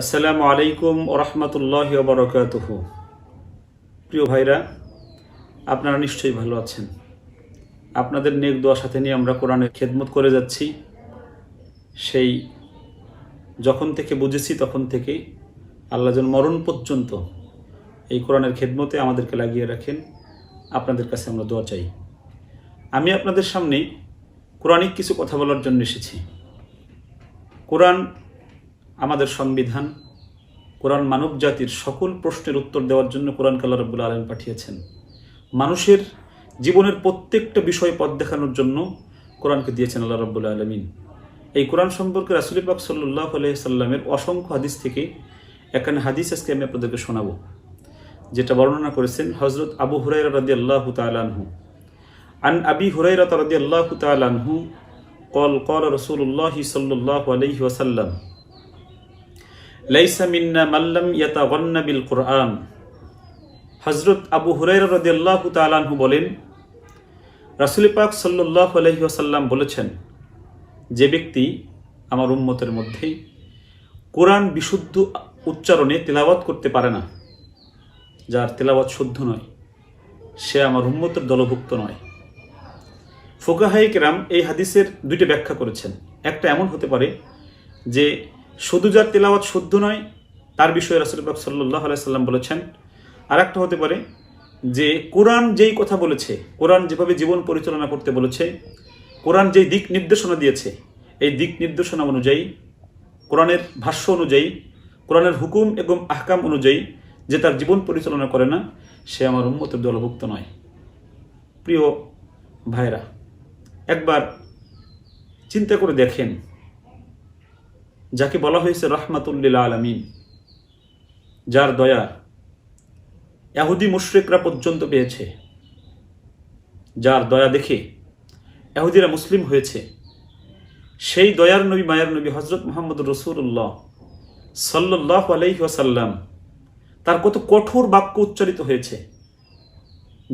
আসসালামু আলাইকুম ওরহমতুল্লাহ বরকাতুহ। প্রিয় ভাইরা, আপনারা নিশ্চয়ই ভালো আছেন। আপনাদের নেক দোয়া সাথে নিয়ে আমরা কোরআনের খেদমত করে যাচ্ছি। সেই যখন থেকে বুঝেছি তখন থেকে আল্লাহ যেন মরণ পর্যন্ত এই কোরআনের খেদমতে আমাদেরকে লাগিয়ে রাখেন। আপনাদের কাছে আমরা দোয়া চাই। আমি আপনাদের সামনে কোরআনিক কিছু কথা বলার জন্য এসেছি। কোরআন আমাদের সংবিধান, কোরআন মানব জাতির সকল প্রশ্নের উত্তর দেওয়ার জন্য কোরআন কাল্লা রব্বুল আলম পাঠিয়েছেন। মানুষের জীবনের প্রত্যেকটা বিষয় পথ দেখানোর জন্য কোরআনকে দিয়েছেন আল্লাহ রব্বুল আলমিন। এই কোরআন সম্পর্কে রাসুলি পাক সাল্লাহ সাল্লামের অসংখ্য হাদিস থেকে এখানে হাদিস আজকে আমি আপনাদেরকে শোনাবো, যেটা বর্ণনা করেছেন হজরত আবু হুরাইরা রাদি আল্লাহ তালানহু আন আবি হুরাই হুরাইরা রাদি আল্লাহ তালানহু কল কল রসুল্লাহ সাল্লাহ আলহি ওয়াসাল্লাম লাইসা মিন্না মাল্লাম ইয়াতাগন্না বিল কোরআন। হজরত আবু হুরাইরা রদিয়াল্লাহু তালানহু বলেন, রাসুল পাক সাল্লাহ আলহি আসাল্লাম বলেছেন, যে ব্যক্তি আমার উম্মতের মধ্যেই কোরআন বিশুদ্ধ উচ্চারণে তেলাওয়াত করতে পারে না, যার তেলাওয়াত শুদ্ধ নয়, সে আমার উম্মতের দলভুক্ত নয়। ফোকাহাই কেরাম এই হাদিসের দুইটা ব্যাখ্যা করেছেন। একটা এমন হতে পারে যে শুধু যার তেলাওয়াত শুদ্ধ নয়, তার বিষয়ে রাসুলবাক সাল্লাহ আলাইসাল্লাম বলেছেন আর একটা হতে পারে যে কোরআন যেই কথা বলেছে, কোরআন যেভাবে জীবন পরিচালনা করতে বলেছে, কোরআন যেই দিক নির্দেশনা দিয়েছে, এই দিক নির্দেশনা অনুযায়ী, কোরআনের ভাষ্য অনুযায়ী, কোরআনের হুকুম এবং আহকাম অনুযায়ী যে তার জীবন পরিচালনা করে না, সে আমার উন্মতের দলভুক্ত নয়। প্রিয় ভাইরা একবার চিন্তা করে দেখেন যাকে বলা হয়েছে রহমাতুল্লিল আলমিন, যার দয়া এহুদি মুশ্রিকরা পর্যন্ত পেয়েছে, যার দয়া দেখে এহুদিরা মুসলিম হয়েছে, সেই দয়ার নবী, মায়ার নবী হজরত মোহাম্মদ রসুল্লাহ সাল্লাহ আলাইহি ওয়াসাল্লাম তার কত কঠোর বাক্য উচ্চারিত হয়েছে,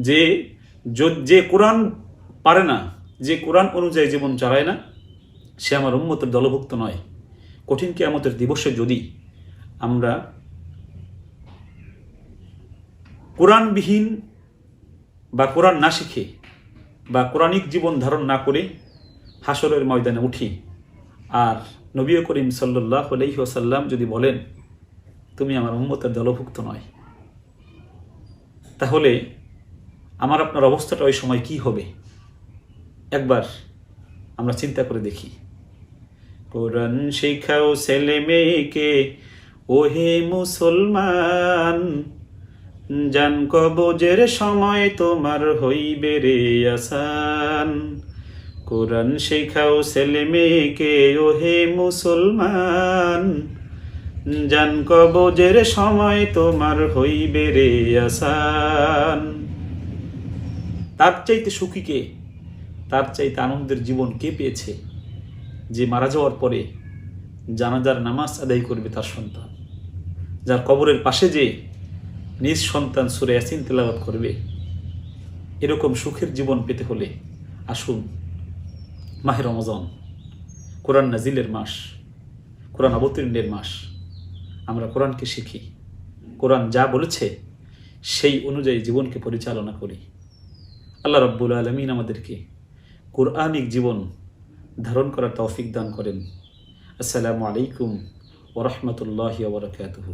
যে যে কোরআন পারে না, যে কোরআন অনুযায়ী জীবন চালায় না, সে আমার উন্মতের দলভুক্ত নয়। কঠিন কেয়ামতের দিবসে যদি আমরা কোরআনবিহীন বা কোরআন না শিখে বা কোরআনিক জীবন ধারণ না করে হাসরের ময়দানে উঠি, আর নবী করিম সাল্লাহ আলহিহাসাল্লাম যদি বলেন, তুমি আমার উম্মতের দলভুক্ত নয়, তাহলে আমার আপনার অবস্থাটা ওই সময় কি হবে? একবার আমরা চিন্তা করে দেখি। কোরআন শিখাও ছেলে মেয়েকে, ওহে মুসলমান। জান কবজের সময় তোমার হইবে রে আসান। কোরআন শেখাও ছেলে মেয়েকে, ওহে মুসলমান। জান কবজের সময় তোমার হইবে রে আসান। তার চাইতে সুখী কে? তার চাইতে আনন্দের জীবন কে পেয়েছে? যে মারা যাওয়ার পরে জানাজার নামাজ আদায় করবে তার সন্তান। যার কবরের পাশে যে নিজ সন্তান সুরে ইয়াসিন তেলাওয়াত করবে, এরকম সুখের জীবন পেতে হলে আসুন মাহের রমজান, কোরআন নাজিলের মাস, কোরআন অবতীর্ণের মাস, আমরা কোরআনকে শিখি। কোরআন যা বলেছে সেই অনুযায়ী জীবনকে পরিচালনা করি। আল্লাহ রব্বুল আলমিন আমাদেরকে কোরআনিক জীবন ধারণ করার তৌফিক দান করেন। আসসালামু আলাইকুম ওরহমতুল্লাহ ওবরাকাতহ